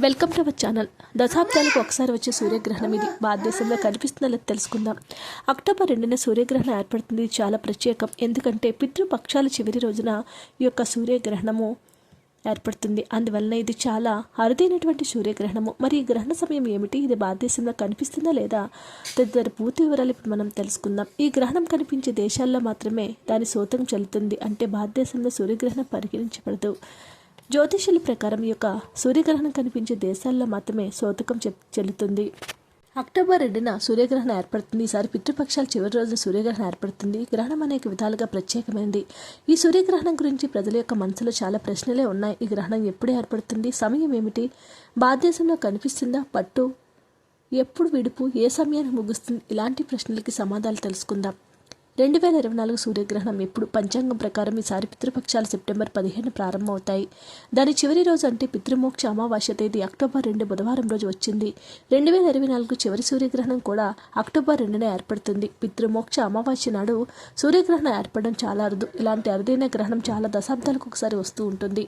Welcome to our channel. దశాబ్దాలకు ఒకసారి వచ్చే సూర్యగ్రహణం ఇది. భారతదేశంలో కనిపిస్తుందో తెలుసుకుందాం. అక్టోబర్ రెండున సూర్యగ్రహణం ఏర్పడుతుంది. ఇది చాలా ప్రత్యేకం. ఎందుకంటే పితృపక్షాల చివరి రోజున ఈ యొక్క సూర్యగ్రహణము ఏర్పడుతుంది. అందువలన ఇది చాలా అరుదైనటువంటి సూర్యగ్రహణము. మరి ఈ గ్రహణ సమయం ఏమిటి? ఇది భారతదేశంలో కనిపిస్తుందా లేదా? తదితర పూర్తి వివరాలు ఇప్పుడు మనం తెలుసుకుందాం. ఈ గ్రహణం కనిపించే దేశాల్లో మాత్రమే దాని సోతం చెల్లుతుంది. అంటే భారతదేశంలో సూర్యగ్రహణం పరిగణించబడదు. జ్యోతిషుల ప్రకారం ఈ యొక్క సూర్యగ్రహణం కనిపించే దేశాల్లో మాత్రమే శోతకం చెప్ చెల్లుతుంది. అక్టోబర్ రెండున సూర్యగ్రహణం ఏర్పడుతుంది. ఈసారి పితృపక్షాల చివరి రోజున సూర్యగ్రహణం ఏర్పడుతుంది. గ్రహణం అనేక విధాలుగా ప్రత్యేకమైనది. ఈ సూర్యగ్రహణం గురించి ప్రజల యొక్క మనసులో చాలా ప్రశ్నలే ఉన్నాయి. ఈ గ్రహణం ఎప్పుడు ఏర్పడుతుంది? సమయం ఏమిటి? భారతదేశంలో కనిపిస్తుందా పట్టు? ఎప్పుడు విడుపు? ఏ సమయానికి ముగుస్తుంది? ఇలాంటి ప్రశ్నలకి సమాధానాలు తెలుసుకుందాం. రెండు వేల ఇరవై నాలుగు సూర్యగ్రహణం ఎప్పుడు? పంచాంగం ప్రకారం ఈసారి పితృపక్షాలు సెప్టెంబర్ పదిహేను ప్రారంభమవుతాయి. దాని చివరి రోజు అంటే పితృమోక్ష అమావాస్య తేదీ అక్టోబర్ రెండు బుధవారం రోజు వచ్చింది. రెండు వేల ఇరవై నాలుగు చివరి సూర్యగ్రహణం కూడా అక్టోబర్ రెండున ఏర్పడుతుంది. పితృమోక్ష అమావాస్య నాడు సూర్యగ్రహణం ఏర్పడడం చాలా అరుదు. ఇలాంటి అరుదైన గ్రహణం చాలా దశాబ్దాలకు ఒకసారి వస్తూ ఉంటుంది.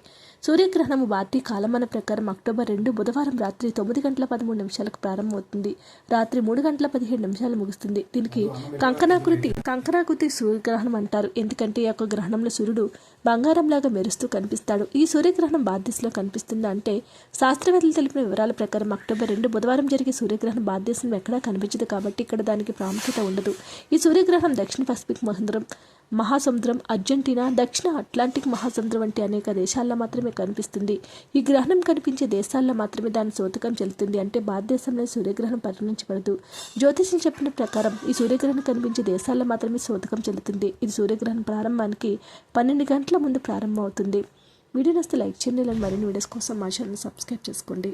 సూర్యగ్రహణము భారతీయ కాలమాన ప్రకారం అక్టోబర్ రెండు బుధవారం రాత్రి తొమ్మిది గంటల పదమూడు నిమిషాలకు ప్రారంభమవుతుంది. రాత్రి మూడు గంటల పదిహేడు నిమిషాలు ముగుస్తుంది. దీనికి కంకణాకృతి కంకణాకృతి సూర్యగ్రహణం అంటారు. ఎందుకంటే ఈ యొక్క గ్రహణంలో సూర్యుడు బంగారంలాగా మెరుస్తూ కనిపిస్తాడు. ఈ సూర్యగ్రహణం భారతదేశంలో కనిపిస్తుందా అంటే శాస్త్రవేత్తలు తెలిపిన వివరాల ప్రకారం అక్టోబర్ రెండు బుధవారం జరిగే సూర్యగ్రహణం భారతదేశంలో ఎక్కడా కనిపించదు కాబట్టి ఇక్కడ దానికి ప్రాముఖ్యత ఉండదు. ఈ సూర్యగ్రహణం దక్షిణ పసిఫిక్ మహంద్రం మహాసముద్రం అర్జెంటీనా దక్షిణ అట్లాంటిక్ మహాసముద్రం వంటి అనేక దేశాల్లో మాత్రమే కనిపిస్తుంది. ఈ గ్రహణం కనిపించే దేశాల్లో మాత్రమే దాని సోతకం చెల్లుతుంది అంటే భారతదేశంలో సూర్యగ్రహణం పరిగణించబడదు. జ్యోతిష్యం చెప్పిన ప్రకారం ఈ సూర్యగ్రహణం కనిపించే దేశాల్లో మాత్రమే సోతకం చెల్లుతుంది. ఇది సూర్యగ్రహణం ప్రారంభానికి పన్నెండు గంటల ముందు ప్రారంభమవుతుంది. వీడియో నస్తే లైక్ చేయండి మరిన్ని వీడియోస్ కోసం మా ఛానల్ సబ్స్క్రైబ్ చేసుకోండి.